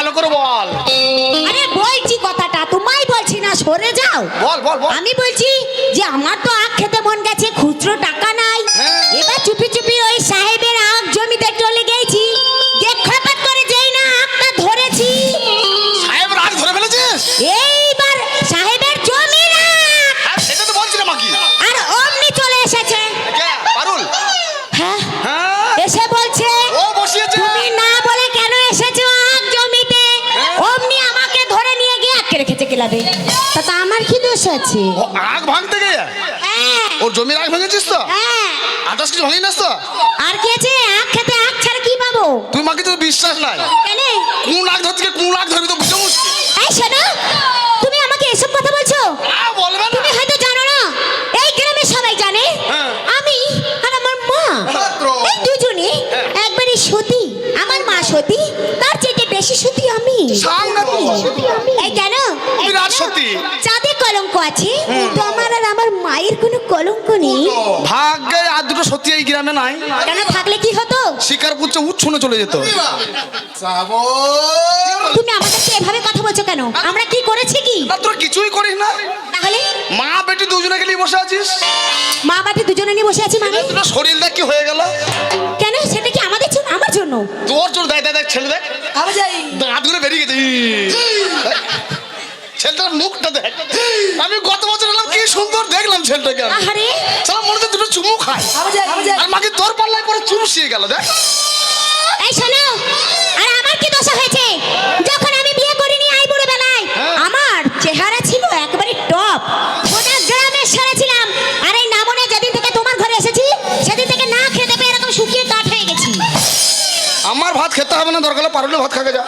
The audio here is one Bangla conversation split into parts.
ভালো করে বল। আরে বলছি কথাটা তোমায় বলছি না সরে যাও। বল বল বল। আমি বলছি যে আমার তো ক্লাবে তা তা আমার কি দোষ আছে? ও আগ ভাঙতে গিয়ে? হ্যাঁ। ওর জমির আগ ভেঙেছিস তো? হ্যাঁ। আঠাশ কিছু ভাঙি নাস তো? আর কি আছে আখ খেতে আখ ছাড়া কি পাবো? তুই মাকে তো বিশ্বাস নাই। কেন? কোন আগ ধরতে কোন আগ ধরবি তো বুঝতে মুশকিল এই শোনো তুমি আমাকে এসব কথা বলছো? আ, বলবে না। তুমি হয়তো জানো না এই গ্রামে সবাই জানে হ্যাঁ। আমি আর আমার মা। এই দুজনে। একবারই সতী আমার মা সতী তার চেয়ে বেশি সতী আমি। সাংঘাতিক। এই কেন এই বিরাট কেন? সতী। যাদের কলঙ্ক আছে তো আমার আর আমার মায়ের কোনো কলঙ্ক নেই। ভাগ্যে আর দুটো সত্যি এই গ্রামে নাই। কেন থাকলে কি হতো? শিকার করছে উচ্ছনে চলে যেত। তুমি আমাদেরকে এভাবে কথা বলছো কেন? আমরা কি করেছি কি? না তোর কিছুই করিস না। তাহলে? মা বেটি দুজনে গেলি বসে আছিস। মা বাড়ি দুজনে নিয়ে বসে আছি মানে? তোর শরীর দেখ কি হয়ে গেল। কেন? সেটা কি আমাদের জন্য আমার জন্য? তোর জোর দেখ দেখ দেখ ছেলে দেখ। দাঁতগুলো বেরিয়ে গেছে। ছেলেটার মুখটা দেখ। আমি গত বছর এলাম কি সুন্দর দেখলাম ছেলেটাকে। আহারে। সালা মনে দুটো চুমু খায় আর মাকে তোর পাল্লায় পরে চুমসিয়ে গেল দেখ। এই শোনো আর আমার কি দশা হয়েছে? যখন আমি বিয়ে করিনি আই বুড়ো বেলায় হ্যাঁ। আমার চেহারা ছিল একেবারে টপ। গোটা গ্রামের সেরা ছিলাম আর এই নামনে যেদিন থেকে তোমার ঘরে এসেছি সেদিন থেকে না খেতে পেয়ে এরকম শুকিয়ে কাঠ হয়ে গেছি। আমার ভাত খেতে হবে না দরকার পারলে ভাত খাকে যা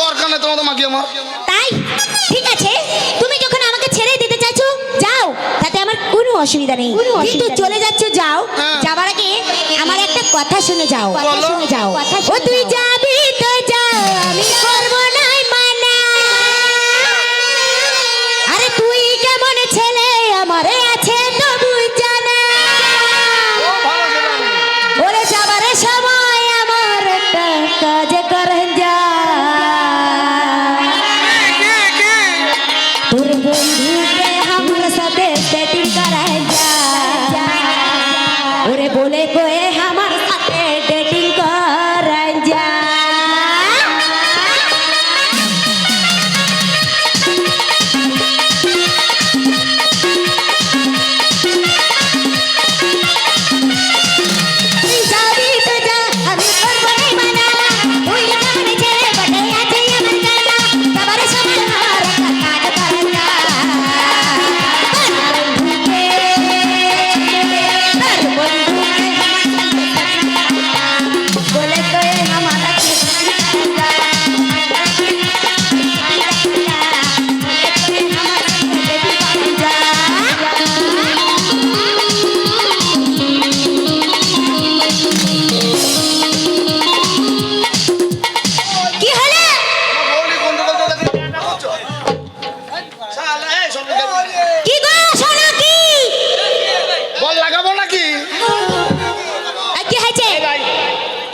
দরকার নেই তোমাদের মাকে আমার। ঠিক আছে তুমি যখন আমাকে ছেড়ে দিতে চাইছো যাও তাতে আমার কোনো অসুবিধা নেই। কিন্তু চলে যাচ্ছ যাও হ্যাঁ। যাবার আগে আমার একটা কথা শুনে যাও। কথা শুনে যাও ও তুই যাবি তো যাও আমি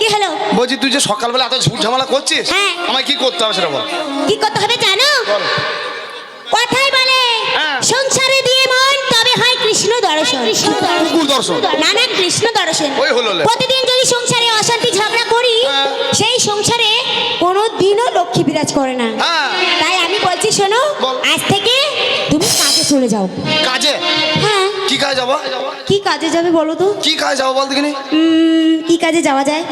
কি হলো? বলছি তুই যে সকালবেলা এত ঝুট ঝামেলা করছিস হ্যাঁ। আমায় কি করতে হবে সেটা বল। কি করতে হবে জানো? বল। কথাই বলে হ্যাঁ। সংসারে দিয়ে মন তবে হয় কৃষ্ণ দর্শন। কুকুর দর্শন। না না কৃষ্ণ দর্শন। ওই হলো প্রতিদিন যদি সংসারে অশান্তি ঝগড়া করি হ্যাঁ। সেই সংসারে কোনো দিনও লক্ষ্মী বিরাজ করে না। হ্যাঁ। তাই আমি বলছি শোনো আজ থেকে তুমি কাজে চলে যাও। কাজে? হ্যাঁ। কি কাজে যাব? কি কাজে যাবে বলো তো? কি কাজে যাব বল দেখিনি? কি কাজে যাওয়া যায়?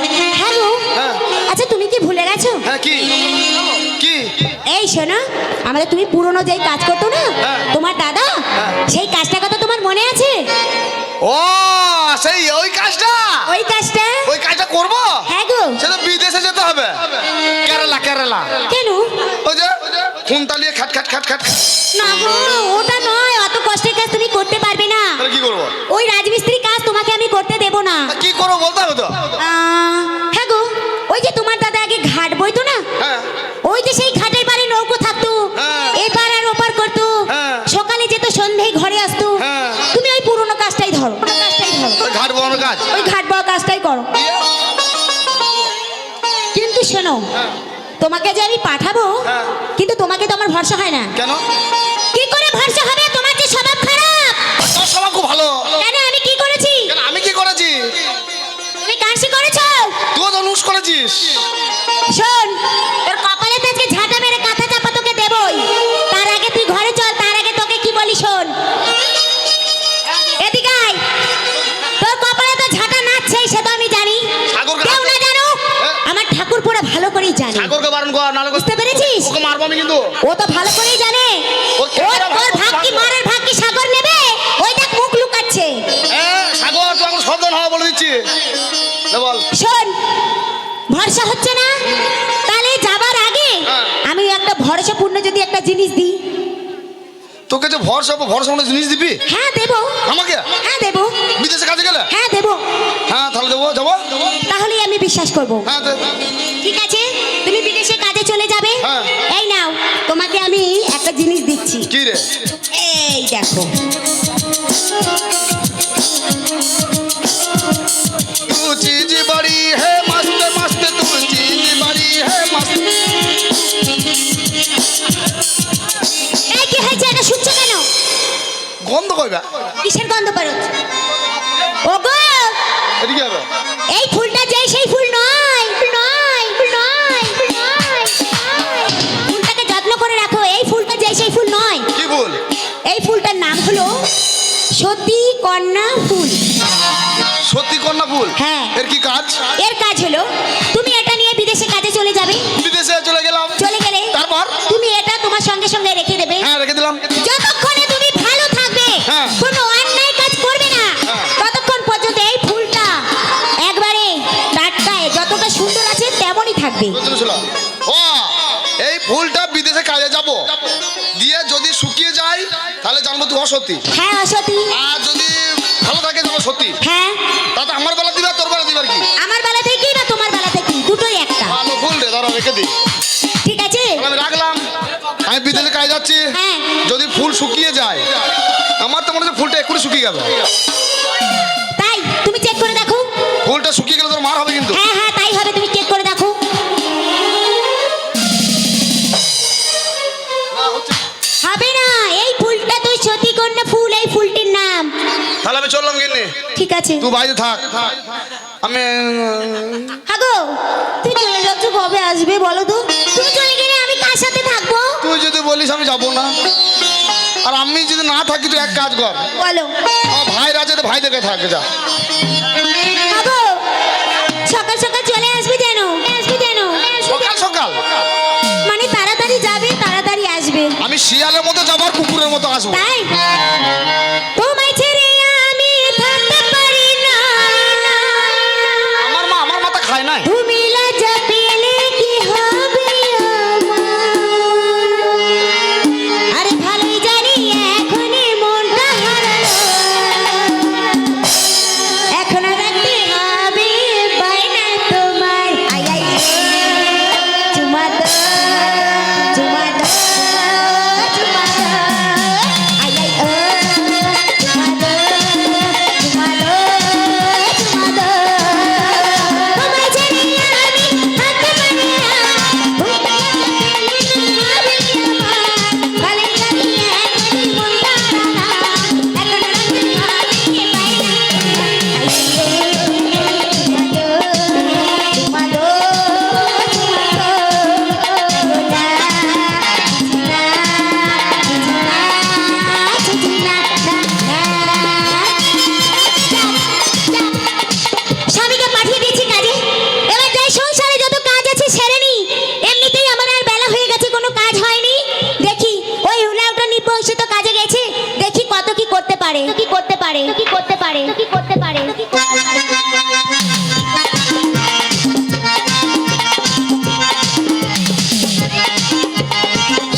হ্যালো হ্যাঁ। আচ্ছা তুমি কি ভুলে গেছো? হ্যাঁ কি? কি? এই শোনো আমাদের তুমি পুরনো যেই কাজ করতো না হ্যাঁ। তোমার দাদা হ্যাঁ। সেই কাজটার কথা তোমার মনে আছে? ও সেই ওই কাজটা? ওই কাজটা? ওই কাজটা করব? হ্যাঁ গো। সেটা বিদেশে যেতে হবে। কেরালা কেরালা। কেন? ওই যে ফোন তালিয়ে খাট খাট খাট খাট। না গো ওটা নয় অত কষ্টের কাজ তুমি করতে পারবে না তাহলে কি করব? ওই রাজমিস্ত্রি কাজ তোমাকে আমি করতে দেব না। কি করব বলতে হবে তো? হ্যাঁ গো ওই যে তোমার দাদা আগে ঘাট বইতো না? হ্যাঁ। ওই যে সেই ঘাটের পারে নৌকো থাকতো। হ্যাঁ। এপার আর ওপার করতো। হ্যাঁ। সকালে যেত সন্ধ্যায় ঘরে আসতো। হ্যাঁ। তুমি ওই পুরনো কাজটাই ধরো। কাজটাই ধরো। ঘাট বড় কাজ। ওই ঘাট বওয়া কাজটাই করো। কিন্তু শোনো তোমাকে যে আমি পাঠাবো। কিন্তু তোমাকে তো আমার ভরসা হয় না। কেন? কি করে ভরসা হবে? মারবো আমি কিন্তু। ও তো ভালো করেই জানে। ও ক্যামেরা ওর ভাগ কি। মারের ভাগ কি সাগর নেবে? ওই দেখ মুখ লুকাচ্ছে। হ্যাঁ সাগর তুই এখন সাবধান হওয়া বলে দিচ্ছি। লে বল। শোন ভরসা হচ্ছে না? তাহলে যাবার আগে হ্যাঁ। আমি একটা ভরসাপূর্ণ যদি একটা জিনিস দিই। তোকে যে ভরসা ভরসা মনে জিনিস দিবি? হ্যাঁ দেবো। আমাকে? হ্যাঁ দেবো। বিদেশে কাজে গেলে? হ্যাঁ দেবো। হ্যাঁ তাহলে দেবো যাব। তাহলেই আমি বিশ্বাস করব। হ্যাঁ ঠিক আছে? তুমি বিদেশে কাজে চলে যাবে। হ্যাঁ। এই নাও তোমাকে আমি একটা জিনিস দিচ্ছি কি রে এই দেখো तू चीज बड़ी है मस्त मस्त तू चीज बड़ी है मस्त এই কি হয়েছে এটা শুনছো কেন গন্ধ কইবা কিসের গন্ধ বেরোচ্ছে ওগো এটি কি হবে এই ফুলটা যেই সেই ফুল নয় নয় সতী কন্যা ফুল। সত্যি কন্যা ফুল? হ্যাঁ। এর কি কাজ? এর কাজ হলো তুমি এটা নিয়ে বিদেশে কাজে চলে যাবে। বিদেশে চলে গেলাম। চলে গেলে তারপর? তুমি এটা তোমার সঙ্গে সঙ্গে রেখে দেবে। হ্যাঁ রেখে দিলাম। যতক্ষণে তুমি ভালো থাকবে হ্যাঁ। কোনো অন্যায় কাজ করবে না। হ্যাঁ। ততক্ষণ পর্যন্ত এই ফুলটা একবারে টাটকায় যতটা সুন্দর আছে তেমনই থাকবে। ও এই ফুলটা বিদেশে কাজে যাব। তাহলে জানব তুই অসত্যি হ্যাঁ অসতী। আর যদি ভালো থাকে তাহলে সত্যি। হ্যাঁ। তাতে আমার বেলা দিবা তোর বেলা দিবার কি? আমার বেলা থেকে না তোমার বেলা থেকে? দুটোই একটা। ভালো ফুল রে ধরো রেখে দিই। ঠিক আছে? আমি রাখলাম। আমি বিদেশে কাজ যাচ্ছি। হ্যাঁ। যদি ফুল শুকিয়ে যায় আমার তো মনে হচ্ছে ফুলটা এক্ষুনি শুকিয়ে গেল। আছে। তুই বাইরে থাক। আমি হাগো তুই চলে যাচ্ছ কবে আসবে বলো তো? তুমি চলে গেলে আমি কার সাথে থাকব? তুই যদি বলিস আমি যাব না। আর আমি যদি না থাকি তুই এক কাজ কর। বলো। আমার ভাইরা আছে তো ভাই দেখে থাক যা। হাগো সকাল সকাল চলে আসবে যেন? আসবে যেন? সকাল সকাল। মানে তাড়াতাড়ি যাবে তাড়াতাড়ি আসবে। আমি শিয়ালের মতো যাব আর কুকুরের মতো আসব। তাই? কি করতে পারে? কি করতে পারে? কি করতে পারে?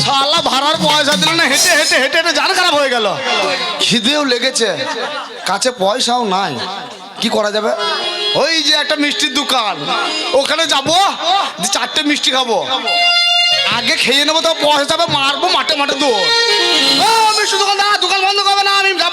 শালা ভাড়ার পয়সা দিল না হেঁটে হেঁটে হেঁটে হেঁটে জান খারাপ হয়ে গেল। খিদেও লেগেছে। কাছে পয়সাও নাই। কি করা যাবে? ওই যে একটা মিষ্টির দোকান। ওখানে যাব চারটে মিষ্টি খাব। আগে খেয়ে নেব তো পয়সা যাবে মারবো মাঠে মাঠে দৌড় ও মিষ্টি দোকান না দোকান বন্ধ করবে না আমি যাব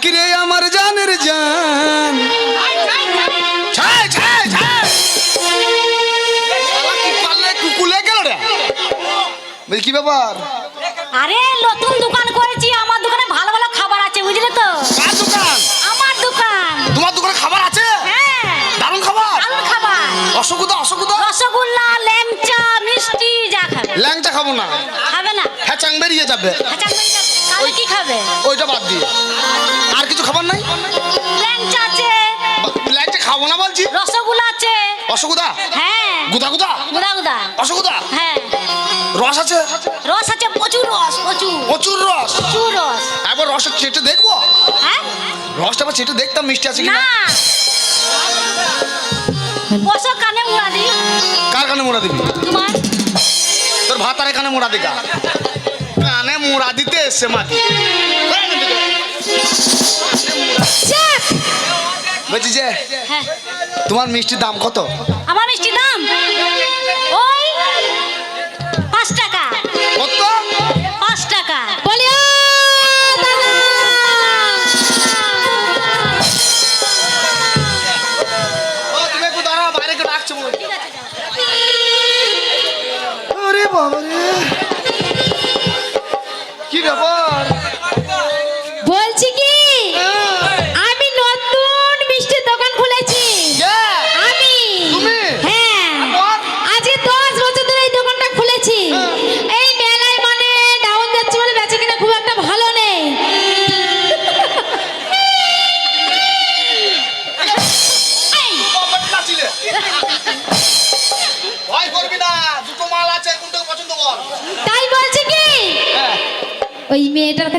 রে আমার জানের জান। কি কুকুলে গেল রে। বলছি কি ব্যাপার? আরে নতুন দোকান করেছি। আমার দোকানে ভালো ভালো খাবার আছে বুঝলে তো? কার দোকান? আমার দোকান। তোমার দোকানে খাবার আছে? হ্যাঁ। দারুণ খাবার? ভালো খাবার। অসুবিধা অসুবিধা রসগোল্লা ল্যাংচা মিষ্টি যা খাবে। ল্যাংচা খাব না। খাবে না। হ্যাঁ চাং বেরিয়ে যাবে। আচ্ছা তাহলে কি খাবে ওইটা বাদ দিয়ে। আর কিছু খাবার নাই? ল্যাংচা আছে। ল্যাংচা খাব না বলছি? রসগোল্লা আছে। অসুবিধা হ্যাঁ। গুদা গুদা? গুদা গুদা। অসুবিধা হ্যাঁ। রস আছে? রস আছে প্রচুর রস প্রচুর। প্রচুর রস? প্রচুর রস। একবার রসটা চেটে দেখব? হ্যাঁ? রসটা আবার চেটে দেখতাম মিষ্টি আছে না। কিনা বসো কানে মুড়া দি কার কানে মোড়া দিবি? তোমার? তোর ভাতারে কানে মোড়া দিকা কানে মোড়া দিতে এসছে মাকে বলছি যে হ্যাঁ। তোমার মিষ্টির দাম কত? আমার মিষ্টির দাম? কি ব্যাপার বলছি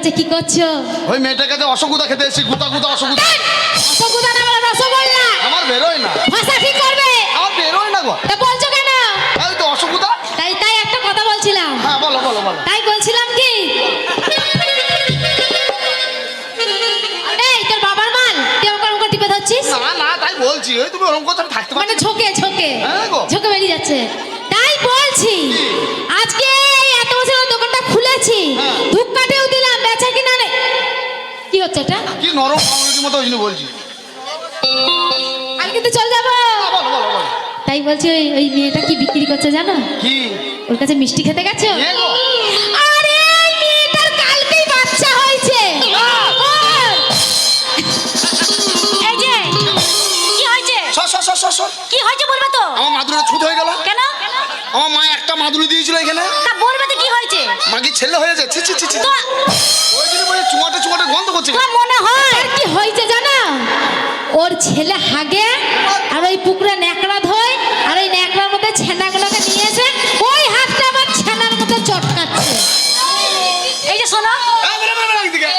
কাছে কি করছ? ওই মেয়েটার কাছে অসুবিধা খেতে এসেছি গুতা গুতা অসুবিধা রসগোল্লা না বলে রসগোল্লা? আমার বেরোয় না। ভাষা ঠিক করবে? আমার বেরোয় না গো। তা বলছো কেন? এই তো অসুবিধা তাই তাই একটা কথা বলছিলাম। হ্যাঁ বলো বলো বলো। তাই বলছিলাম কি? এই তোর বাবার মাল? তুই ওরকম করে টিপে ধরছিস? না না তাই বলছি। ওই তুমি ওরকম কথা থাকতে পারো মানে ঝোঁকে ঝোঁকে। হ্যাঁ গো। ঝোঁকে বেরিয়ে যাচ্ছে। নরম পাউরুটির মতো ওই জন্য বলছি। আমি কিন্তু চলে যাব। হ্যাঁ, বলো বলো বলো তাই বলছি ওই ওই মেয়েটা কি বিক্রি করছে জানো? কি? ওর কাছে মিষ্টি খেতে গেছো? এ গো? আরে এই মেয়েটার কালকেই বাচ্চা হয়েছে। এই যে কি হয়েছে? সর সর সর সর সর। কি হয়েছে বলবে তো? আমার মাদুরিটা ছুট হয়ে গেল। কেন? আমার মা একটা মাদুরি দিয়েছিল এখানে। তা বলবে তো কি মাগি ছেলে হয়েছে ছি ছি ছি ছি। তো ওই জন্য বলে চুমাটে চুমাটে গন্ধ করছে তোমার মনে হয় আর কি হয়েছে জানো? ওর ছেলে হাগে আর ওই পুকুরে ন্যাকড়া ধোয় আর ওই ন্যাকড়ার মধ্যে ছেনাগুলোকে নিয়েছে ওই হাতটা আবার ছেনার মধ্যে চটকাচ্ছে। এই যে শোনো এই, বেরো, বেরো, বেরো এদিকে।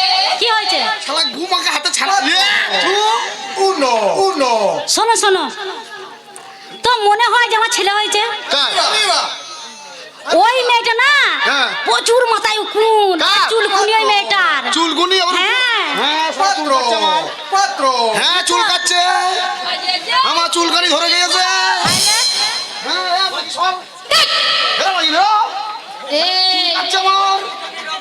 কি হয়েছে? শালা ঘুম আমাকে হাতে ছাড়া দিয়ে Uno, uno. শোনো শোনো। তো মনে হয় যে আমার ছেলে হয়েছে Arriba. ওই মেয়েটা না হ্যাঁ। প্রচুর মাথায় উকুন কার? চুলকুনি ওই মেয়েটার। চুলকুনি আবার হ্যাঁ। পাত্র আমার। হ্যাঁ চুল কাটছে। আমার চুলকানি ধরে গিয়েছে। হ্যাঁ হ্যাঁ,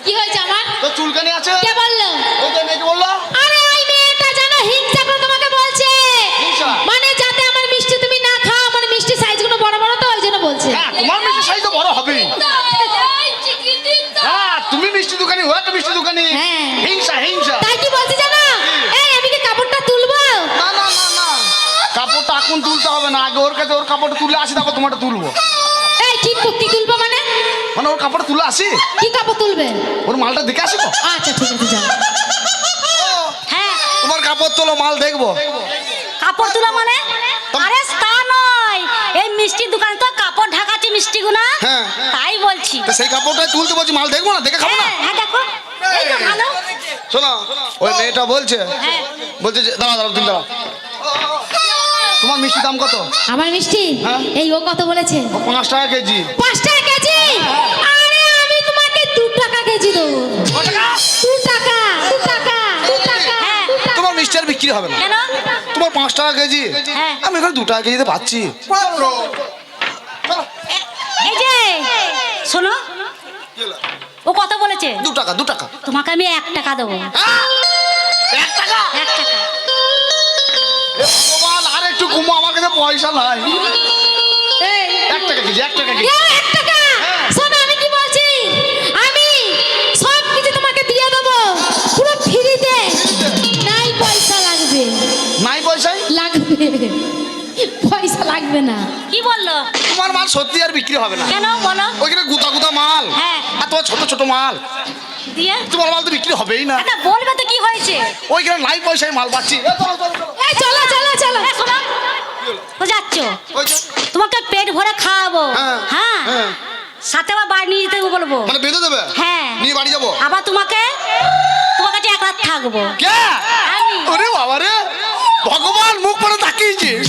কি হয়েছে আমার? তো চুলকানি আছে কে বলল ওই তো মেয়েকে বলল আরে ওই মেয়েটা জানো হিংসা করে তোমাকে বলছে হিংসা? মানে যাতে আমার মিষ্টি তুমি না খাও আমার মিষ্টি সাইজগুলো বড় বড় তো ওই জন্য বলছে হ্যাঁ তোমার মিষ্টি সাইজ তো বড় হবেই হ্যাঁ তুমি মিষ্টি দোকানি ও একটা মিষ্টি দোকানি হ্যাঁ। হিংসা হিংসা তাই কি বলছে জানো এই আমি কি কাপড়টা তুলবো না না না না কাপড়টা এখন তুলতে হবে না আগে ওর কাছে ওর কাপড়টা তুলে আসি তারপর তোমারটা তুলবো। এই ঠিক কি তুলবো মানে? মানে ওর কাপড়টা তুলে আসি? কি কাপড় তুলবে? ওর মালটা দেখে আসি তো? আচ্ছা ঠিক আছে যাও। হ্যাঁ। তোমার কাপড় তোলো মাল দেখব। কাপড় তোলা মানে? আরে তা নয়। এই মিষ্টির দোকানে তো কাপড় ঢাকাচ্ছে মিষ্টিগুনা হ্যাঁ। তাই বলছি। সেই কাপড়টা তুলতে বলছি মাল দেখব না দেখে খাব না? হ্যাঁ হ্যাঁ দেখো। এই তো ভালো। শোনো ওই মেয়েটা বলছে হ্যাঁ। বলছে দাঁড়া দাঁড়া তুমি দাঁড়াও। তোমার মিষ্টি দাম কত? আমার মিষ্টি? হ্যাঁ? এই ও কত বলেছে? ও পাঁচ টাকা কেজি। পাঁচ টাকা কেজি? আরে আমি তোমাকে দু টাকা কেজি দেবো। দু টাকা? দু টাকা দু টাকা হ্যাঁ। তোমার মিষ্টি আর বিক্রি হবে না। কেন? তোমার পাঁচ টাকা কেজি। হ্যাঁ। আমি এখানে দু টাকা কেজিতে পাচ্ছি। এই যে শোনো। ও কত বলেছে? দু টাকা দু টাকা। তোমাকে আমি এক টাকা দেবো। এক টাকা? এক টাকা। একটু ঘুমো আমার কাছে পয়সা নাই। এক টাকা কেজি এক টাকা কেজি। এই, এক টাকা? হ্যাঁ। শোনো আমি কি বলছি? আমি সব কিছু তোমাকে দিয়ে দেবো। পুরো ফ্রিতে। নাই পয়সা লাগবে। নাই পয়সায়? লাগবে। পয়সা লাগবে না। কি বলল? তোমার মাল সত্যি আর বিক্রি হবে না। কেন? বলো। ওইখানে গুতা গুতা মাল। হ্যাঁ। আর তোমার ছোট ছোট মাল। দিয়ে? তোমার মাল তো বিক্রি হবেই না। না বলবে তো কি হয়েছে? ওইখানে নাই পয়সায় মাল পাচ্ছি। এই চলো চলো চলো। শোনো। তো যাচ্ছ? তোমাকে পেট ভরে খাওয়াবো। হ্যাঁ, হ্যাঁ? হ্যাঁ। সাথে আবার বাড়ি নিয়ে যেতে বলব। মানে বেঁধে দেবে? হ্যাঁ। নিয়ে বাড়ি যাব? আবার তোমাকে তোমার কাছে এক রাত থাকব। কে? আমি। ওরে বাবা রে ভগবান মুখ পরে তাকিয়েছিস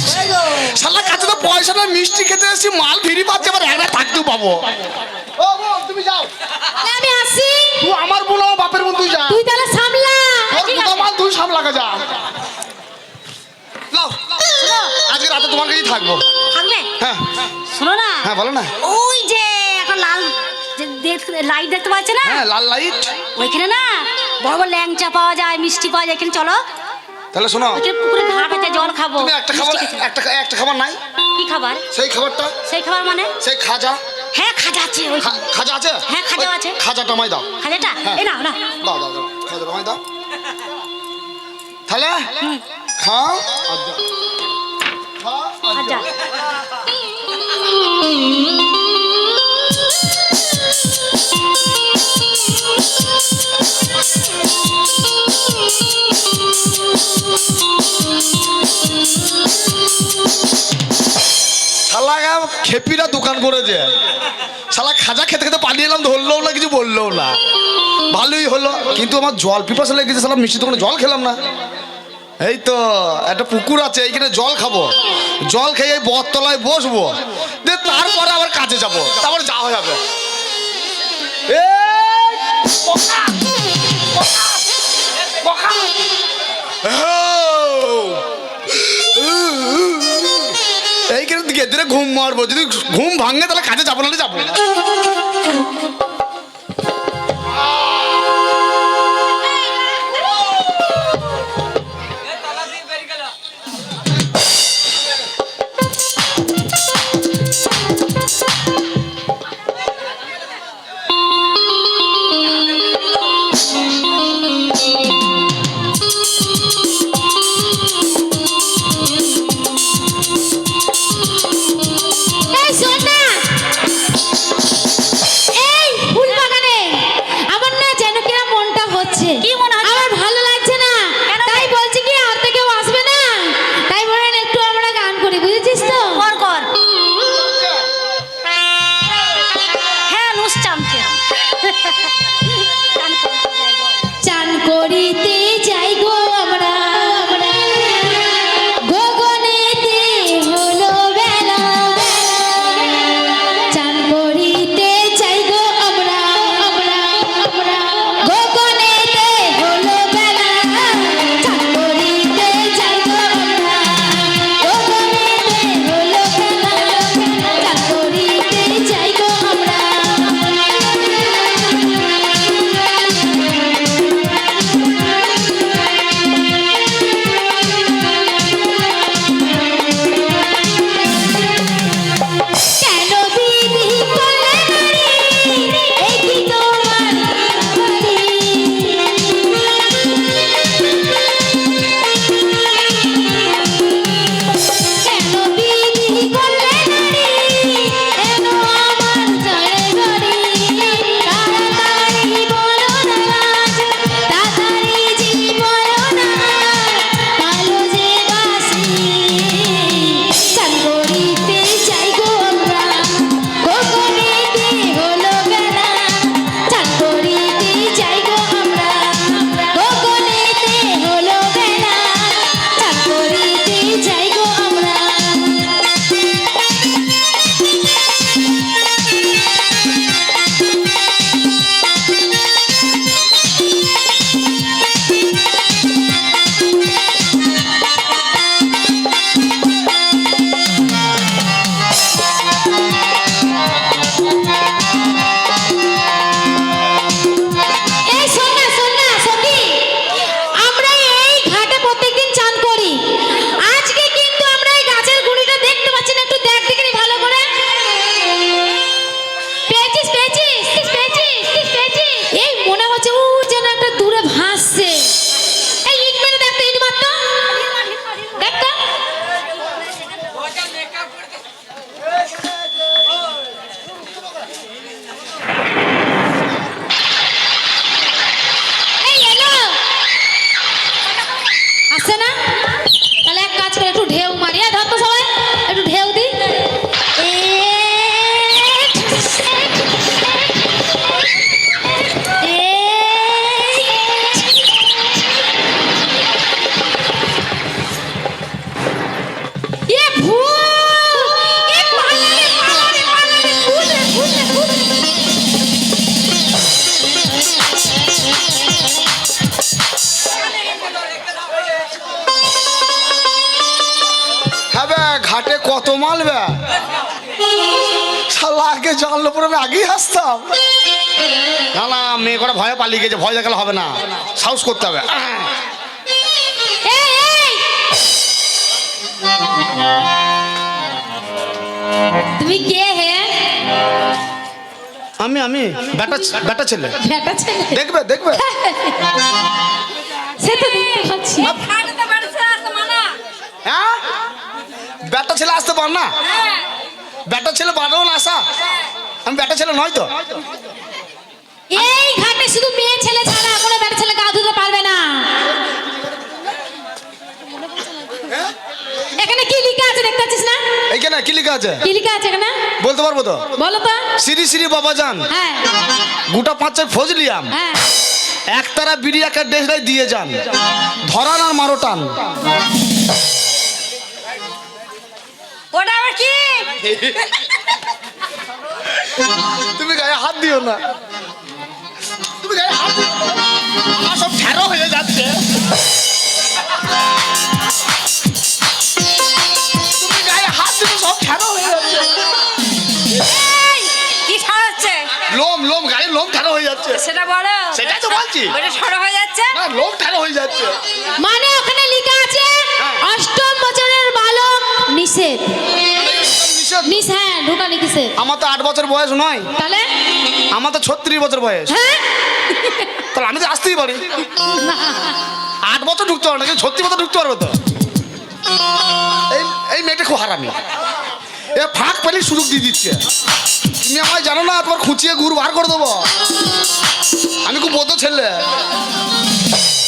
শালা কাছে তো পয়সা না মিষ্টি খেতে এসেছি মাল ফিরি পাচ্ছে আবার একটা থাকতেও পাবো। ও বোন, তুমি যাও। আমি আসি। তুই আমার বোন আমার বাপের বোন তুই যা। তুই তাহলে সামলা। তোর মাল তুই সামলাকে যা। লাও আজকে রাতে তোমার কাছেই থাকব। থাকবে? হ্যাঁ। শোনো না। হ্যাঁ বলো না। ওই যে একটা লাল লাইট দেখতে পাচ্ছ না? হ্যাঁ লাল লাইট। ওইখানে না বড় বড় ল্যাংচা পাওয়া যায় মিষ্টি পাওয়া যায় এখানে চলো। তাহলে শোনো। পুকুরে ঘাট আছে জল খাব। তুমি একটা খাবার। একটা একটা খাবার নাই? কি খাবার? সেই খাবারটা? সেই খাবার মানে? সেই খাজা। হ্যাঁ খাজা আছে ওই খাজা আছে? হ্যাঁ, খাজা আছে। খাজাটা আমায় দাও। খাজাটা? হ্যাঁ। এই না না দাও দাও দাও। খাজাটা আমায় দাও। তাহলে খাও আর যাও। খাও আর আচ্ছা যাও। শালা খেপিরা দোকান করেছে। শালা খাজা খেতে খেতে পালিয়ে এলাম ধরলেও না কিছু বললেও না। ভালোই হলো কিন্তু আমার জল পিপাসা লেগেছে শালা মিষ্টি দোকানে জল খেলাম না। এই তো একটা পুকুর আছে এইখানে জল খাব। জল খেয়ে বটতলায় বসবো। দিয়ে তারপরে আবার কাজে যাব তারপরে যাওয়া যাবে। এই, এদের ঘুম মারবো যদি ঘুম ভাঙে তাহলে কাজে যাব না যাব না। আগে জানলে পরে আমি আগেই হাসতাম। না না মেয়ে করে ভয়ে পালিয়ে গেছে ভয় দেখালে হবে না। সাহস করতে হবে। এই, এই! তুমি কে হে? আমি আমি বেটা বেটা ছেলে। বেটা ছেলে? দেখবে দেখবে। সে তো দেখতে পাচ্ছি। হ্যাঁ? বেটা ছেলে আসতে পার না? বেটা ছেলে না আসা আমি বেটা ছেলে নয় তো। এই ঘাটে শুধু মেয়ে ছেলে ছাড়া কোনো বেটা ছেলে গা ধুতে পারবে না। এখানে কি লেখা আছে দেখতে পাচ্ছিস না? এইখানে কি লেখা আছে? কি লেখা আছে এখানে? বলতে পারব তো? বলো তো। শ্রী শ্রী বাবা যান হ্যাঁ। গোটা পাঁচের ফজলিয়াম। হ্যাঁ। একতারা বিড়ি একটা ডেসরাই দিয়ে যান। ধরান আর মারো টান। ওটা আবার কি? তুমি গায়ে হাত দিও না। তুমি গায়ে হাত দিও না। সব ঠেরো হয়ে যাচ্ছে। তুমি গায়ে হাত দিলে সব ঠেরো হয়ে যাচ্ছে। কি ছাড়াচ্ছে লোম লোম গায়ে লোম ঠেরো হয়ে যাচ্ছে। সেটা বলো। সেটাই তো বলছি। ওটা সরো হয়ে যাচ্ছে? না লোম ঠেরো হয়ে যাচ্ছে। মানে ওখানে লেখা আছে হ্যাঁ। অষ্টম বছরের বালক নিষেধ। নিষেধ। হ্যাঁ ঢোকা নিষেধ আমার তো আট বছর বয়স নয় তাহলে আমার তো ছত্রিশ বছর বয়স হ্যাঁ তাহলে আমি তো আসতেই পারি আট বছর ঢুকতে পারব না কিন্তু ছত্রিশ বছর ঢুকতে পারব তো এই এই মেয়েটা খুব হারামি এ ফাঁক পেলে সুযোগ দিয়ে দিচ্ছে তুমি আমায় জানো না তোমার খুঁচিয়ে গুড় বার করে দেবো আমি খুব বোধ ছেলে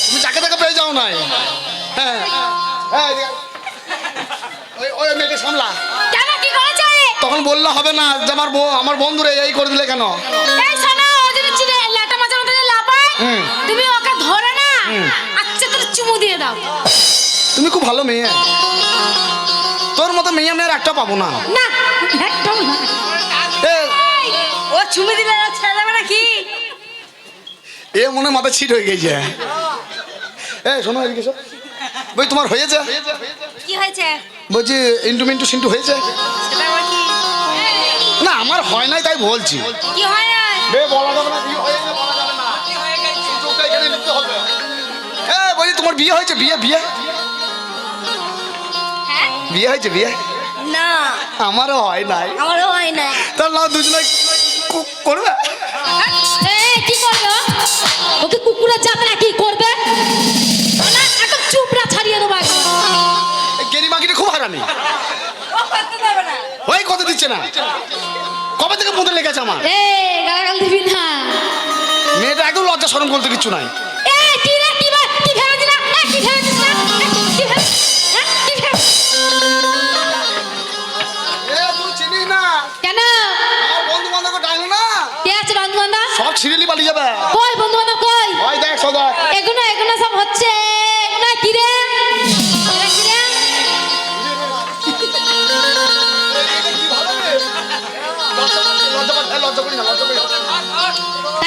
তুমি যাকে তাকে পেয়ে যাও নাই হ্যাঁ হ্যাঁ ওই ওই মেয়েকে সামলা তখন বললে হবে না যে আমার আমার বন্ধুরে এই করে দিলে কেন? এই শোনো ও যদি চিড়ে লাটা মাছের মতো লাপায় তুমি ওকে ধরে না আচ্ছা তোর চুমু দিয়ে দাও। তুমি খুব ভালো মেয়ে। তোর মতো মেয়ে মেয়ের একটা পাবো না। না একদম না। ও চুমি দিলে আর ছেড়ে দেবে নাকি? এ মনে মাথা ছিট হয়ে গেছে। এ শোনো এদিকে। বই তোমার হয়েছে? কি হয়েছে? বলছি ইন্টু মিন্টু সিন্টু হয়েছে? সেটা কি? না আমার হয় নাই তাই বলছি। কি হয় না বে বলা যাবে না বিয়ে হয়েছে বলা যাবে না। সুযোগটা এখানে নিতে হবে। এ বলছি তোমার বিয়ে হয়েছে? বিয়ে বিয়ে? হ্যাঁ? বিয়ে হয়েছে বিয়ে? না। আমারও হয় নাই। আমারও হয় নাই। তাহলে দুজনে করবে? দিচ্ছে না। কবে থেকে মধ্যে লেগেছে আমার? গালাগাল দিবি না। মেয়েটা একদম লজ্জা সরম বলতে কিচ্ছু নাই। সব সিরিয়ালি পালিয়ে যাবে। কই বন্ধু বান্ধব কই? ওই দেখ সদা এগুলো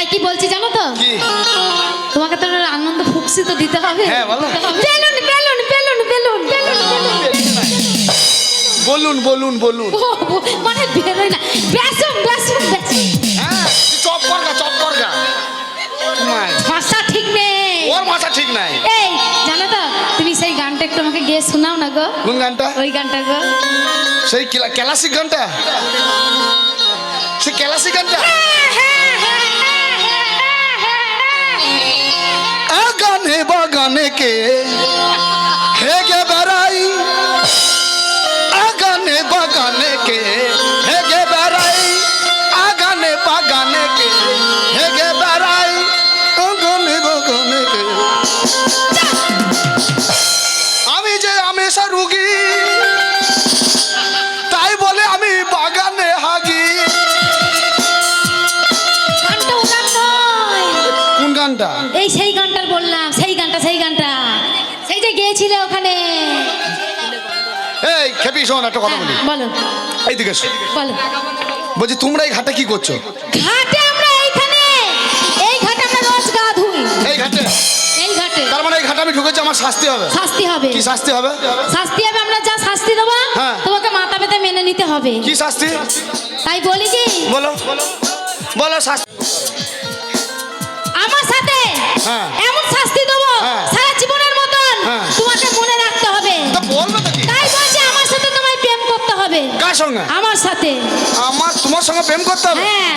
কি বলছি জানো তো? কি? তোমাকে তো আনন্দ ফুকসি তো দিতে হবে। হ্যাঁ, বলো। Balloon balloon balloon balloon balloon balloon. বলুন বলুন মানে বেরোয় না। বেসম বেসম হ্যাঁ চপ কর চপ কর গা। ভাষা ঠিক নেই। ওর মাথা ঠিক নাই। এই জানো তো তুমি সেই গানটা একটু আমাকে গিয়ে শোনাও না গো। কোন গানটা? ওই গানটা গো। সেই ক্লা- ক্লাসিক গানটা? সে ক্লাসিক গানটা? আগানে বাগানে কে? হেগে বেড়াই। আগানে বাগানে কে? হেগে বেড়াই। আগানে বাগানে কে? হেগে বেড়াই। আগানে বাগানে কে? আমি যে আমেশা রুগী তাই বলে আমি বাগানে হাগি। কোন গানটা? এই সেই শোন একটা কথা বলি। হ্যাঁ, বলো। এইদিকে বলো। বলছি তোমরা এই ঘাটে কি করছ? ঘাটে আমরা এইখানে এই ঘাটে আমরা রোজ গা ধুই। এই ঘাটে? এই ঘাটে। তার মানে এই ঘাটে আমি ঢুকেছি আমার শাস্তি হবে। শাস্তি হবে। কি শাস্তি হবে? শাস্তি হবে আমরা যা শাস্তি দেবো হ্যাঁ। তোমাকে মাথা পেতে মেনে নিতে হবে। কি শাস্তি? তাই বলি কি? বলো। বলো শাস্তি। আমার সাথে হ্যাঁ। এমন শাস্তি দেবো কার সঙ্গে? আমার সাথে। আমার তোমার সঙ্গে প্রেম করতে হবে? হ্যাঁ।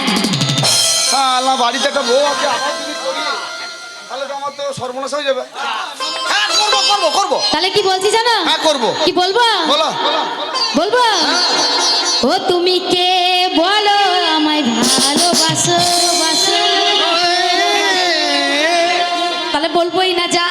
বাড়িতে একটা বউ আছে হ্যাঁ, করব করব তাহলে কি বলছি হ্যাঁ করব। বলো। হ্যাঁ। ও তুমি কে বলো? আমায় ভালোবাসো তাহলে বলবোই না যা।